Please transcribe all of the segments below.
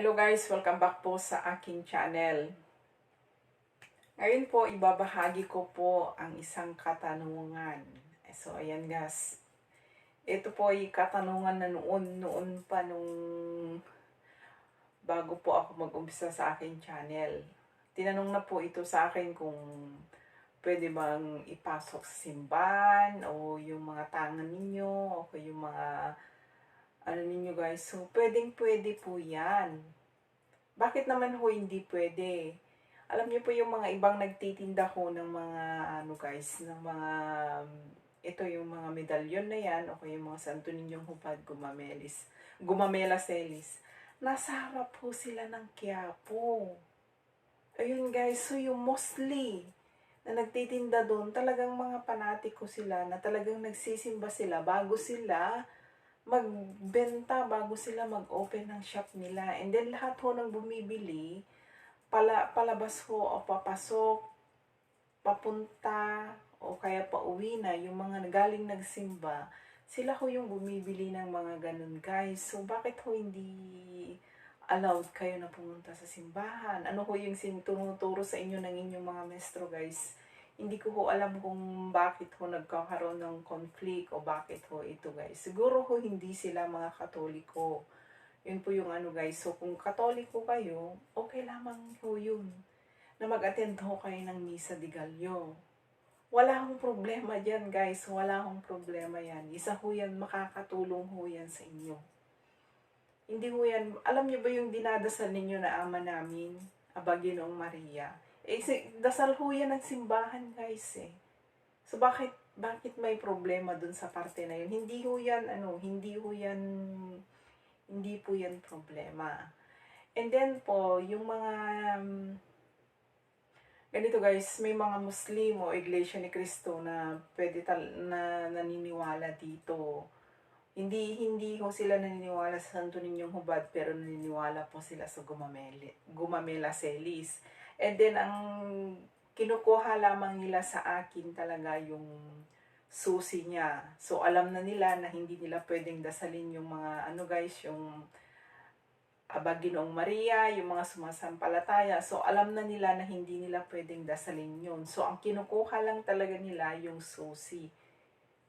Hello guys, welcome back po sa aking channel. Ngayon po, ibabahagi ko po ang isang katanungan. So, ayan guys. Ito po ay katanungan na noon, noon pa nung bago po ako mag-umpisa sa aking channel. Tinanong na po ito sa akin kung pwede bang ipasok sa simbahan o yung mga tangan ninyo o yung mga ano ninyo guys. So, pwedeng pwede po yan. Bakit naman ho hindi pwede? Alam niyo po yung mga ibang nagtitinda ho ng mga ano guys, ng mga ito yung mga medalyon na yan o kaya yung mga santo ninyong hupad gumamelis, gumamela selis. Nasa harap po sila ng Quiapo. Ayun guys, so yung mostly na nagtitinda doon, talagang mga panatiko sila na talagang nagsisimba sila bago sila magbenta bago sila mag-open ng shop nila. And then lahat ho ng bumibili, pala, palabas ho o papasok, papunta, o kaya pauwi na, yung mga galing nagsimba, sila ho yung bumibili ng mga ganun guys. So bakit ho hindi allowed kayo na pumunta sa simbahan? Ano ho yung sin- tinuturo sa inyo ng inyong mga mestro guys? Hindi ko ho alam kung bakit ho nagkakaroon ng conflict o bakit ho ito guys. Siguro ho hindi sila mga katoliko. Yun po yung ano guys. So kung katoliko kayo, okay lamang ho yun. Na mag-attend ho kayo ng Misa de Gallo. Wala hong problema dyan guys. Wala hong problema yan. Isa ho yan, makakatulong ho yan sa inyo. Hindi ho yan, alam niyo ba yung dinadasal ninyo na ama namin, Aba Ginoong Maria? Eh, dasal ho yan ng simbahan, guys, eh. So, bakit, bakit may problema dun sa parte na yun? Hindi ho yan, ano, hindi ho yan, hindi po yan problema. And then po, yung mga, um, ganito guys, may mga Muslim o Iglesia ni Cristo na pwede tal na naniniwala dito. Hindi hindi ho sila naniniwala sa Santo Ninyong Hubad pero naniniwala po sila sa Gumamela, Gumamela Celis. And then, ang kinukuha lamang nila sa akin talaga yung susi niya. So, alam na nila na hindi nila pwedeng dasalin yung mga, ano guys, yung Aba Ginoong Maria, yung mga sumasampalataya. So, alam na nila na hindi nila pwedeng dasalin yun. So, ang kinukuha lang talaga nila yung susi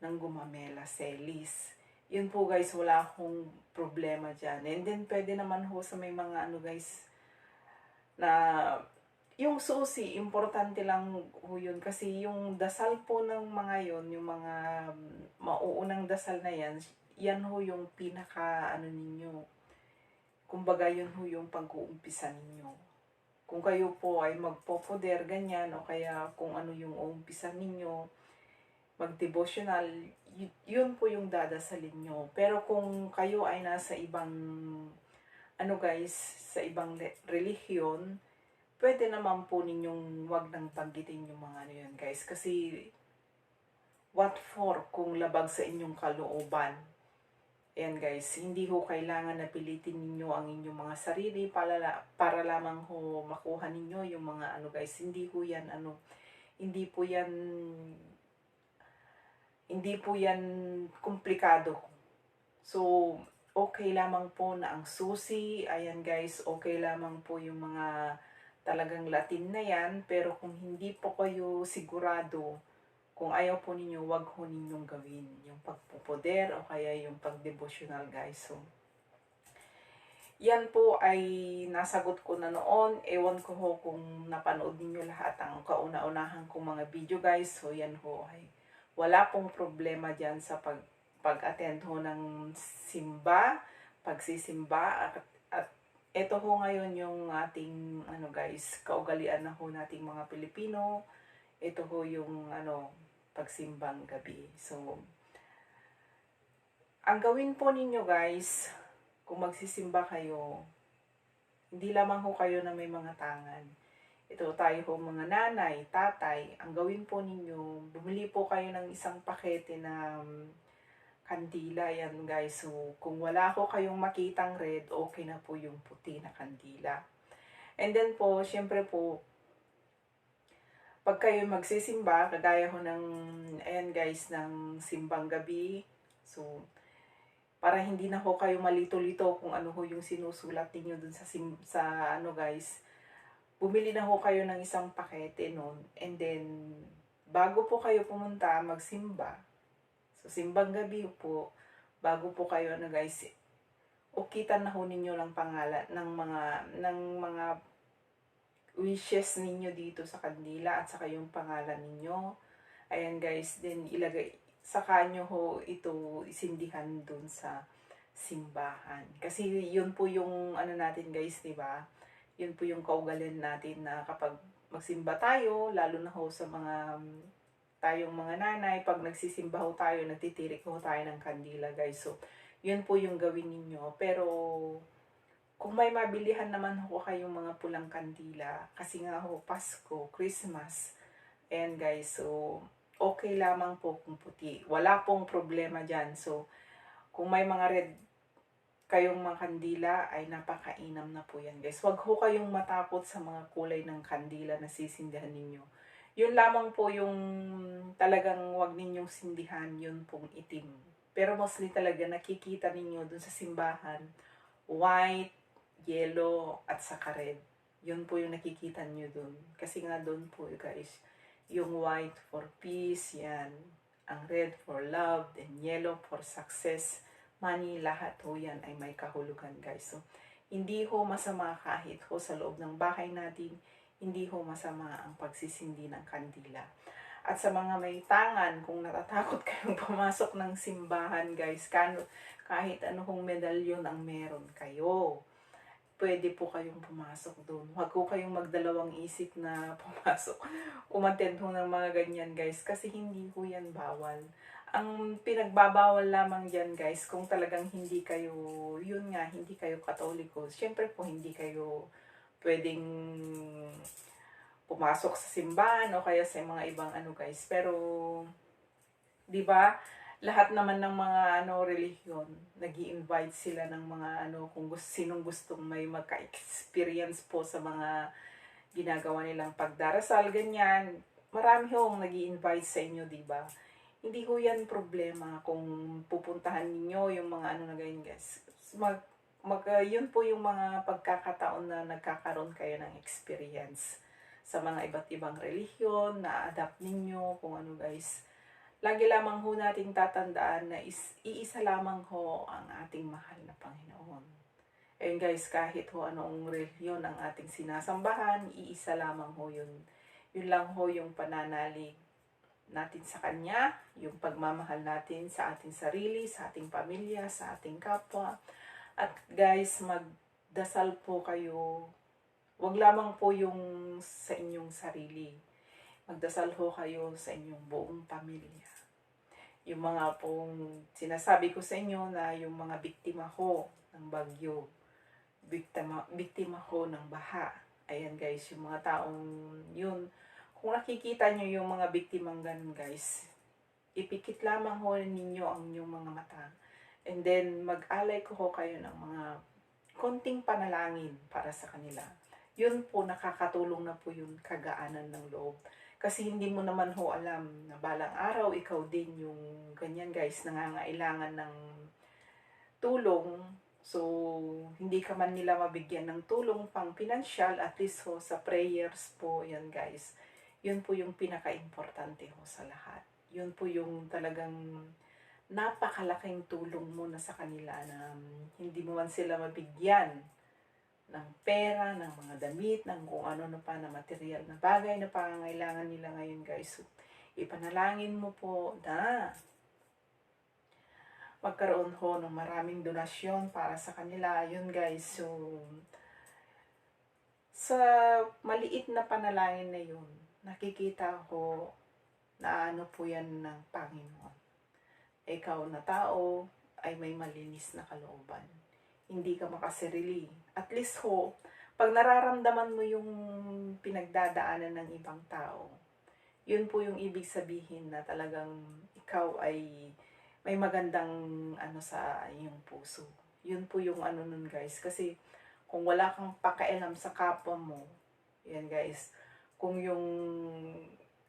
ng gumamela, selis. Yun po guys, wala akong problema dyan. And then, pwede naman ho sa may mga ano guys, na yung susi, importante lang ho yun. Kasi yung dasal po ng mga yon yung mga mauunang dasal na yan, yan ho yung pinaka, ano ninyo, kumbaga yun ho yung pag-uumpisa ninyo. Kung kayo po ay magpopoder, ganyan, o kaya kung ano yung uumpisa ninyo, mag-devotional, yun po yung dadasalin nyo. Pero kung kayo ay nasa ibang, ano guys, sa ibang relihiyon, pwede naman po ninyong wag nang banggitin yung mga ano yun guys. Kasi what for kung labag sa inyong kalooban. Ayan guys, hindi ho kailangan na pilitin ninyo ang inyong mga sarili para, para lamang ho makuha ninyo yung mga ano guys. Hindi ho yan ano, hindi po yan hindi po yan komplikado. So, okay lamang po na ang susi, ayan guys, okay lamang po yung mga talagang Latin na yan, pero kung hindi po kayo sigurado, kung ayaw po ninyo, wag ho ninyong gawin. Yung pagpupoder o kaya yung pagdevotional guys. So, yan po ay nasagot ko na noon. Ewan ko ho kung napanood ninyo lahat ang kauna-unahan kong mga video guys. So yan ho ay wala pong problema dyan sa pag, pag-attend ho ng simba, pagsisimba at ito ho ngayon yung ating ano guys, kaugalian na ho nating mga Pilipino. Ito ho yung ano pagsimbang gabi. So ang gawin po ninyo guys, kung magsisimba kayo, hindi lamang ho kayo na may mga tangan. Ito tayo ho mga nanay, tatay, ang gawin po ninyo, bumili po kayo ng isang pakete na kandila yan guys. So, kung wala ko kayong makitang red, okay na po yung puti na kandila. And then po, syempre po, pag kayo magsisimba, kagaya ko ng, ayan guys, ng simbang gabi. So, para hindi na ho kayo malito-lito kung ano ho yung sinusulat ninyo dun sa, sim- sa ano guys, bumili na ho kayo ng isang pakete nun. And then, bago po kayo pumunta, magsimba. So, simbang gabi po, bago po kayo, ano guys, ukitan na ho ninyo lang pangalan ng mga, ng mga wishes ninyo dito sa kandila at saka yung pangalan ninyo. Ayan guys, then ilagay, saka nyo ho ito isindihan dun sa simbahan. Kasi yun po yung ano natin guys, di ba? Yun po yung kaugalan natin na kapag magsimba tayo, lalo na ho sa mga tayong mga nanay, pag nagsisimba ho tayo, nagtitirik ho tayo ng kandila guys. So, yun po yung gawin ninyo. Pero, kung may mabilihan naman ho kayong mga pulang kandila, kasi nga ho, Pasko, Christmas, and guys, so, okay lamang po kung puti. Wala pong problema dyan. So, kung may mga red kayong mga kandila, ay napakainam na po yan, guys. Huwag ho kayong matakot sa mga kulay ng kandila na sisindihan ninyo. Yun lamang po yung talagang wag ninyong sindihan, yun pong itim. Pero mostly talaga nakikita ninyo dun sa simbahan, white, yellow, at saka red. Yun po yung nakikita nyo dun. Kasi nga dun po, guys, yung white for peace, yan. Ang red for love, and yellow for success. Money, lahat ho yan ay may kahulugan, guys. So, hindi ho masama kahit ho sa loob ng bahay natin, hindi ho masama ang pagsisindi ng kandila. At sa mga may tangan, kung natatakot kayong pumasok ng simbahan, guys, kahit ano hong medalyon ang meron kayo, pwede po kayong pumasok doon. Huwag ko kayong magdalawang isip na pumasok. Umattend ho ng mga ganyan, guys, kasi hindi ho yan bawal. Ang pinagbabawal lamang dyan, guys, kung talagang hindi kayo, yun nga, hindi kayo katoliko, syempre po hindi kayo pwedeng pumasok sa simbahan o kaya sa mga ibang ano guys. Pero, di ba, lahat naman ng mga ano relihiyon, nag invite sila ng mga ano, kung gusto, sinong gustong may magka-experience po sa mga ginagawa nilang pagdarasal, ganyan. Marami hong nag invite sa inyo, di ba? Hindi ko yan problema kung pupuntahan ninyo yung mga ano na ganyan, guys. Mag, mag, uh, yun po yung mga pagkakataon na nagkakaroon kayo ng experience sa mga iba't ibang relihiyon, na-adapt ninyo, kung ano guys. Lagi lamang ho nating tatandaan na is, iisa lamang ho ang ating mahal na Panginoon. And guys, kahit ho anong relihiyon ang ating sinasambahan, iisa lamang ho yun. Yun lang ho yung pananalig natin sa Kanya, yung pagmamahal natin sa ating sarili, sa ating pamilya, sa ating kapwa. At guys, magdasal po kayo Huwag lamang po yung sa inyong sarili. Magdasal ho kayo sa inyong buong pamilya. Yung mga pong sinasabi ko sa inyo na yung mga biktima ho ng bagyo, biktima, biktima ho ng baha. Ayan guys, yung mga taong yun. Kung nakikita nyo yung mga biktimang ganun guys, ipikit lamang ho ninyo ang inyong mga mata. And then, mag-alay ko ho kayo ng mga konting panalangin para sa kanila yun po nakakatulong na po yung kagaanan ng loob. Kasi hindi mo naman ho alam na balang araw ikaw din yung ganyan guys, nangangailangan ng tulong. So, hindi ka man nila mabigyan ng tulong pang pinansyal, at least ho sa prayers po, yan guys. Yun po yung pinaka-importante ho sa lahat. Yun po yung talagang napakalaking tulong mo na sa kanila na hindi mo man sila mabigyan ng pera, ng mga damit, ng kung ano na pa na material na bagay na pangangailangan nila ngayon guys. So, ipanalangin mo po na magkaroon ho ng maraming donasyon para sa kanila. Yun guys, so sa maliit na panalangin na yun, nakikita ko na ano po yan ng Panginoon. Ikaw na tao ay may malinis na kalooban hindi ka makasarili. At least ho, pag nararamdaman mo yung pinagdadaanan ng ibang tao, yun po yung ibig sabihin na talagang ikaw ay may magandang ano sa iyong puso. Yun po yung ano nun guys. Kasi kung wala kang pakialam sa kapwa mo, yan guys, kung yung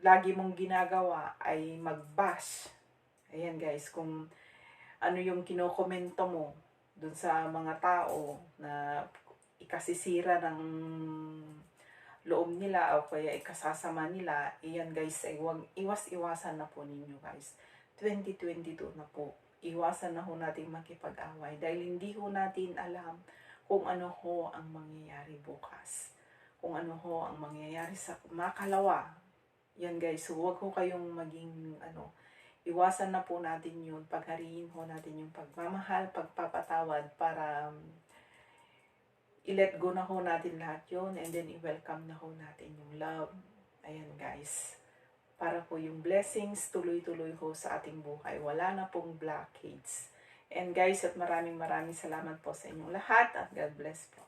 lagi mong ginagawa ay mag-bash, ayan guys, kung ano yung kinokomento mo dun sa mga tao na ikasisira ng loob nila o kaya ikasasama nila, iyan guys, ay wag, iwas-iwasan na po ninyo guys. 2022 na po. Iwasan na ho natin makipag-away dahil hindi ho natin alam kung ano ho ang mangyayari bukas. Kung ano ho ang mangyayari sa makalawa. Yan guys, huwag ho kayong maging ano, iwasan na po natin yun. Paghariin ho natin yung pagmamahal, pagpapatawad para um, i-let go na ho natin lahat yun and then i-welcome na ho natin yung love. Ayan guys. Para po yung blessings tuloy-tuloy ho sa ating buhay. Wala na pong blockades. And guys, at maraming maraming salamat po sa inyong lahat at God bless po.